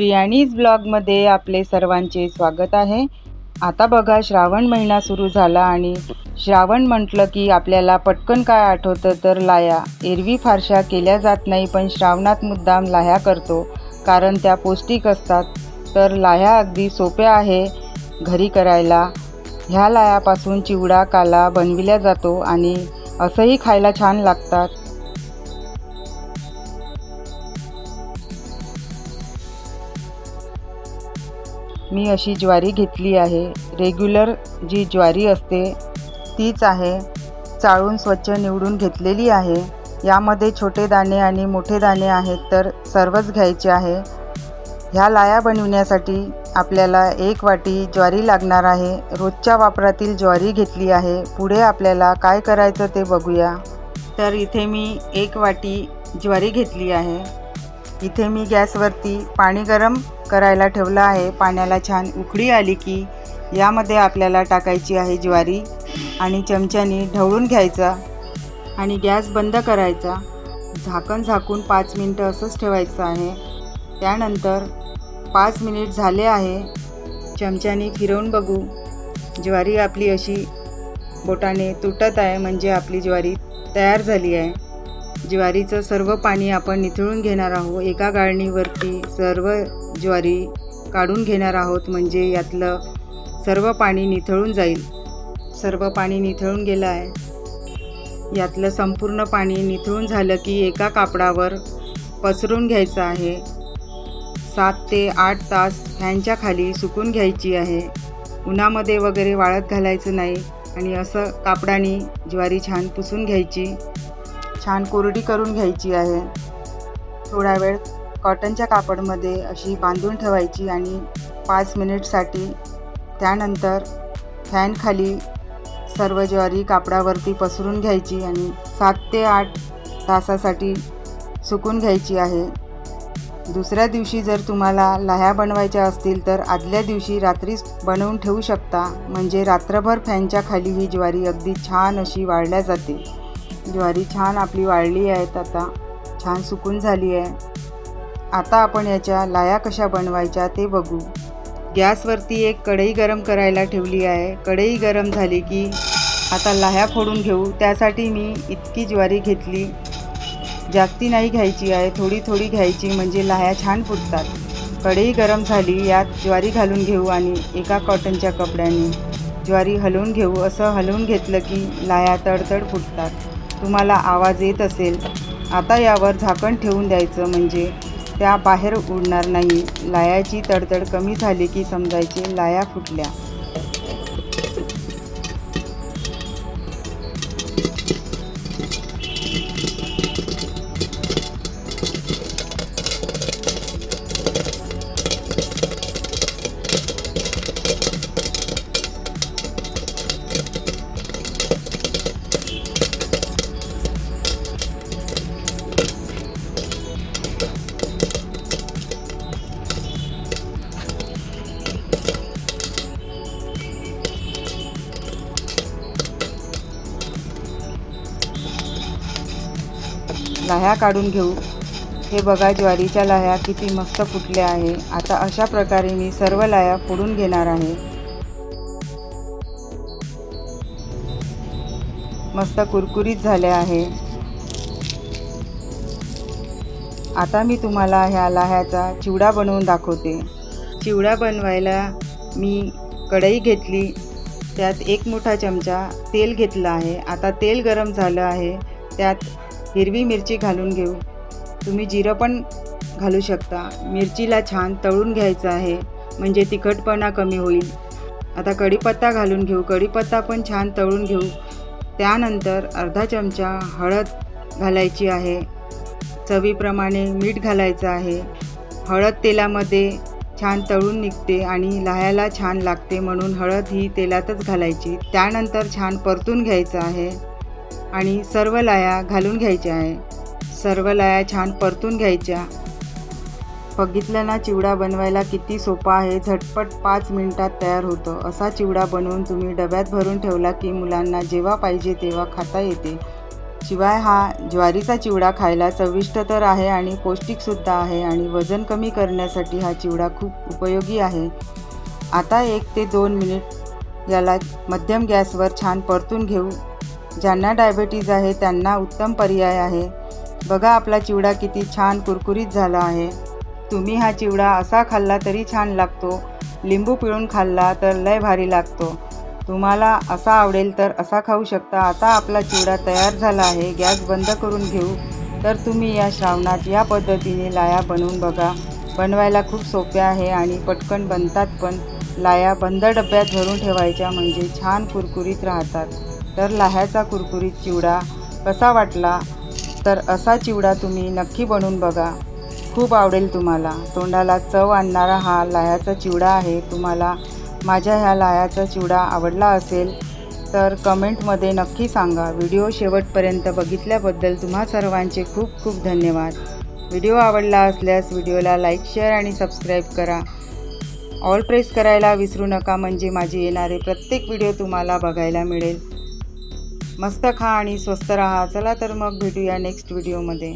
प्रियाणीज ब्लॉगमध्ये आपले सर्वांचे स्वागत आहे. आता बघा श्रावण महिना सुरू झाला आणि श्रावण म्हटलं की आपल्याला पटकन काय आठवतं तर लाया. एरवी फारशा केल्या जात नाही पण श्रावणात मुद्दाम लाह्या करतो कारण त्या पौष्टिक असतात. तर लाह्या अगदी सोप्या आहे घरी करायला. ह्या लायापासून चिवडा काला बनविल्या जातो आणि असंही खायला छान लागतात. मी अशी ज्वारी घेतली आहे. रेग्युलर जी ज्वारी असते तीच आहे. चाळून स्वच्छ निवडून घेतलेली आहे. यामध्ये छोटे दाणे आणि मोठे दाणे आहेत तर सर्वच घ्यायचे आहे. ह्या लाया बनविण्यासाठी आपल्याला एक वाटी ज्वारी लागणार आहे. रोजच्या वापरातील ज्वारी घेतली आहे. पुढे आपल्याला काय करायचं ते बघूया. तर इथे मी एक वाटी ज्वारी घेतली आहे. इथे मी गॅसवरती पाणी गरम करायला ठेवलं आहे. पाण्याला छान उकळी आली की यामध्ये आपल्याला टाकायची आहे ज्वारी आणि चमच्याने ढवळून घ्यायचा आणि गॅस बंद करायचा. झाकण झाकून पाच मिनटं असंच ठेवायचं आहे. त्यानंतर पाच मिनिट झाले आहे. चमच्याने फिरवून बघू. ज्वारी आपली अशी बोटाने तुटत आहे. म्हणजे आपली ज्वारी तयार झाली आहे. ज्वारीचं सर्व पाणी आपण निथळून घेणार आहोत. एका गाळणीवरती सर्व ज्वारी काढून घेणार आहोत. म्हणजे यातलं सर्व पाणी निथळून जाईल. सर्व पाणी निथळून गेलं आहे. यातलं संपूर्ण पाणी निथळून झालं की एका कापडावर पसरून घ्यायचं आहे. सात ते आठ तास फॅनच्या खाली सुकून घ्यायची आहे. उन्हामध्ये वगैरे वाळत घालायचं नाही आणि असं कापडाने ज्वारी छान पुसून घ्यायची. छान कोरडी करून घ्यायची आहे. थोडा वेळ कॉटनच्या कापडमध्ये अशी बांधून ठेवायची आणि पाच मिनिटसाठी त्यानंतर फॅनखाली सर्व ज्वारी कापडावरती पसरून घ्यायची आणि सात ते आठ तासासाठी सुकून घ्यायची आहे. दुसऱ्या दिवशी जर तुम्हाला लाह्या बनवायच्या असतील तर आदल्या दिवशी रात्रीच बनवून ठेवू शकता. म्हणजे रात्रभर फॅनच्या खाली ही ज्वारी अगदी छान अशी वाळल्या जाते. ज्वारी छान आपली वाळली आहेत आता. छान सुकून झाली आहे. आता आपण याच्या लाया कशा बनवायच्या ते बघू. गॅसवरती एक कढई गरम करायला ठेवली आहे. कढई गरम झाली की आता लाह्या फोडून घेऊ. त्यासाठी मी इतकी ज्वारी घेतली. जास्ती नाही घ्यायची आहे. थोडी थोडी घ्यायची म्हणजे लाह्या छान फुटतात. कढई गरम झाली यात ज्वारी घालून घेऊ आणि एका कॉटनच्या कपड्याने. ज्वारी हलवून घेऊ. असं हलवून घेतलं की लाह्या तडतड फुटतात. तुम्हाला आवाज येत असेल आता यावर झाकण ठेवून द्यायचं म्हणजे त्या बाहेर उडणार नाही. लायाची तडतड कमी झाली की समजायचे लाया फुटल्या. लाह्या काढून घेऊ. हे बघा ज्वारीच्या लाह्या किती मस्त फुटल्या आहे. आता अशा प्रकारे मी सर्व लाह्या फोडून घेणार आहे. मस्त कुरकुरीत झाल्या आहे. आता मी तुम्हाला ह्या लाह्याचा चिवडा बनवून दाखवते. चिवडा बनवायला मी कढई घेतली. त्यात एक मोठा चमचा तेल घेतलं आहे. आता तेल गरम झालं आहे. त्यात हिरवी मिरची घालून घेऊ. तुम्ही जिरं पण घालू शकता. मिरचीला छान तळून घ्यायचं आहे. म्हणजे तिखटपणा कमी होईल. आता कढीपत्ता घालून घेऊ. कढीपत्ता पण छान तळून घेऊ. त्यानंतर अर्धा चमचा हळद घालायची आहे. चवीप्रमाणे मीठ घालायचं आहे. हळद तेलामध्ये छान तळून निघते आणि लाह्याला छान लागते म्हणून हळद ही तेलातच घालायची. त्यानंतर छान परतून घ्यायचं आहे. आणि सर्व लाया घालून घ्यायच्या आहे. सर्व लाया छान परतून घ्यायच्या. बघितलं ना चिवडा बनवायला किती सोपा आहे. झटपट पाच मिनिटात तयार होतं. असा चिवडा बनवून तुम्ही डब्यात भरून ठेवला की मुलांना जेव्हा पाहिजे तेव्हा खाता येते. शिवाय हा ज्वारीचा चिवडा खायला चविष्ट तर आहे आणि पौष्टिकसुद्धा आहे आणि वजन कमी करण्यासाठी हा चिवडा खूप उपयोगी आहे. आता एक ते दोन मिनिट याला मध्यम गॅसवर छान परतून घेऊ. ज्यांना डायबेटीज आहे त्यांना उत्तम पर्याय आहे. बघा आपला चिवडा किती छान कुरकुरीत झाला आहे. तुम्ही हा चिवडा असा खाल्ला तरी छान लागतो. लिंबू पिळून खाल्ला तर लय भारी लागतो. तुम्हाला असा आवडेल तर असा खाऊ शकता. आता आपला चिवडा तयार झाला आहे. गॅस बंद करून घेऊ. तर तुम्ही या श्रावणात या पद्धतीने लाया बनवून बघा. बनवायला खूप सोप्या आहे आणि पटकन बनतात पण लाया बंद डब्यात भरून ठेवायच्या म्हणजे छान कुरकुरीत राहतात. तर लाह्याचा कुरकुरीत चिवडा कसा वाटला? तर असा चिवडा तुम्ही नक्की बनवून बघा. खूप आवडेल तुम्हाला. तोंडाला चव आणणारा हा लाह्याचा चिवडा आहे. तुम्हाला माझ्या ह्या लाह्याचा चिवडा आवडला असेल तर कमेंटमध्ये नक्की सांगा. व्हिडिओ शेवटपर्यंत बघितल्याबद्दल तुम्हा सर्वांचे खूप खूप धन्यवाद. व्हिडिओ आवडला असल्यास व्हिडिओला लाईक शेअर आणि सबस्क्राईब करा. ऑल प्रेस करायला विसरू नका म्हणजे माझे येणारे प्रत्येक व्हिडिओ तुम्हाला बघायला मिळेल. मस्त खा आणि स्वस्त राहा. चला तर मग भेटूया नेक्स्ट व्हिडिओमध्ये